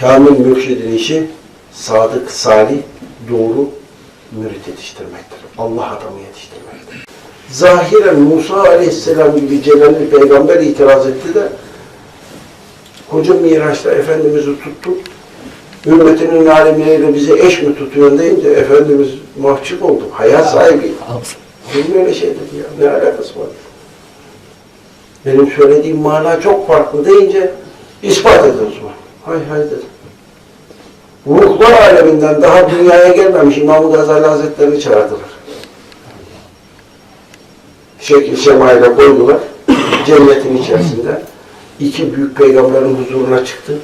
Kamil mürşidin işi sadık, salih, doğru mürit yetiştirmektir. Allah adamı yetiştirmektir. Zahiren Musa aleyhisselam gibi celalli peygamber itiraz etti de koca Miraç'ta Efendimiz'i tuttu. Ümmetinin alimleriyle bizi eş mi tutuyorsun deyince Efendimiz mahcup oldu. Hayat sahibi. Benim öyle şey dedi ya. Ne alakası var? Benim söylediğim mana çok farklı deyince ispat edin o zaman. Hay hay dedim. Ruhlar aleminden daha dünyaya gelmemiş İmam Gazali Hazretleri'ni çağırdılar. Şekil şemayla koydular. Cennetin içerisinde. iki büyük peygamberin huzuruna çıktı.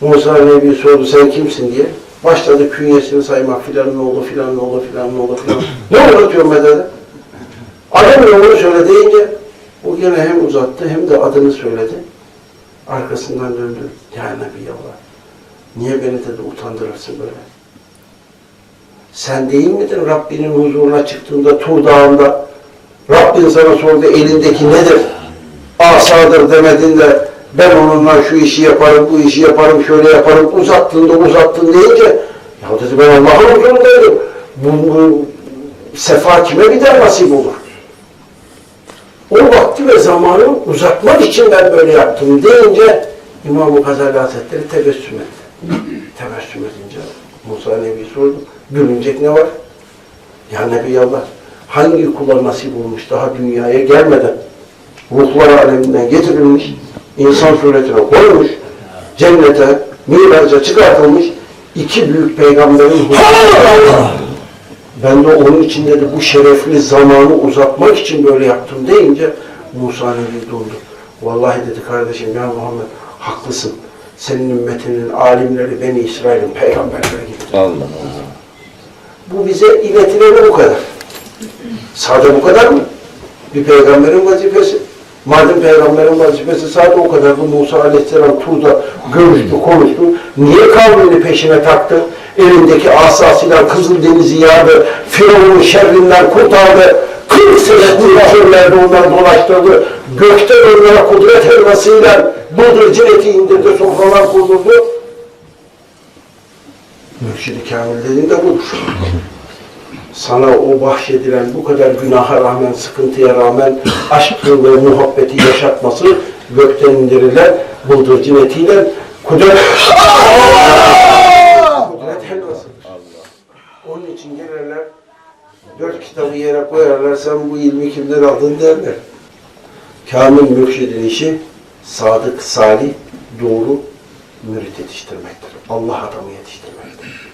Musa Nebi sordu sen kimsin diye. Başladı künyesini saymak filanın oğlu filanın oğlu filanın oğlu filan. ne anlatıyorum ben dedi. Adam onu söyle deyince o gene hem uzattı hem de adını söyledi. Arkasından döndü. Ya Nebiyallah. Niye beni dedi utandırırsın böyle? Sen değil miydin Rabbinin huzuruna çıktığında Tur Dağı'nda Rabbin sana sordu elindeki nedir? Asadır demedin de ben onunla şu işi yaparım, bu işi yaparım, şöyle yaparım, uzattın da uzattın deyince ya dedi ben Allah'ın huzurundaydım. Bu, bu sefa kime bir daha nasip olur? O vakti ve zamanı uzatmak için ben böyle yaptım deyince İmam-ı Gazali Hazretleri tebessüm etti. tebessüm edince Musa Nebi sordu. Gülünecek ne var? Ya Nebiyallah hangi kula nasip olmuş daha dünyaya gelmeden ruhlar aleminden getirilmiş, insan suretine koymuş, cennete, miraca çıkartılmış iki büyük peygamberin ben de onun için dedi bu şerefli zamanı uzatmak için böyle yaptım deyince Musa Nebi durdu. Vallahi dedi kardeşim ya Muhammed haklısın. Senin ümmetinin alimleri Beni İsrail'in peygamberleri gibi. Allah Allah. Bu bize iletileni bu kadar. Sadece bu kadar mı? Bir peygamberin vazifesi. Madem peygamberin vazifesi sadece o kadar. Bu Musa Aleyhisselam Tur'da görüştü, konuştu. Niye kavmini peşine taktı? Elindeki asasıyla Kızıldeniz'i yardı. Firavun'un şerrinden kurtardı. 40 sene kuru çöllerde onları dolaştırdı. Gökten onlara kudret helvasıyla bıldırcın eti indirdi, sofralar kurdurdu. Mürşid-i Kamil dediğinde budur. Sana o bahşedilen bu kadar günaha rağmen, sıkıntıya rağmen aşkı ve muhabbeti yaşatması gökten indirilen bıldırcın etiyle kudret helvasıdır. Onun için gelirler, dört kitabı yere koyarlar, sen bu ilmi kimden aldın derler. Kamil mürşidin işi sadık, salih, doğru mürit yetiştirmektir. Allah adamı yetiştirmektir.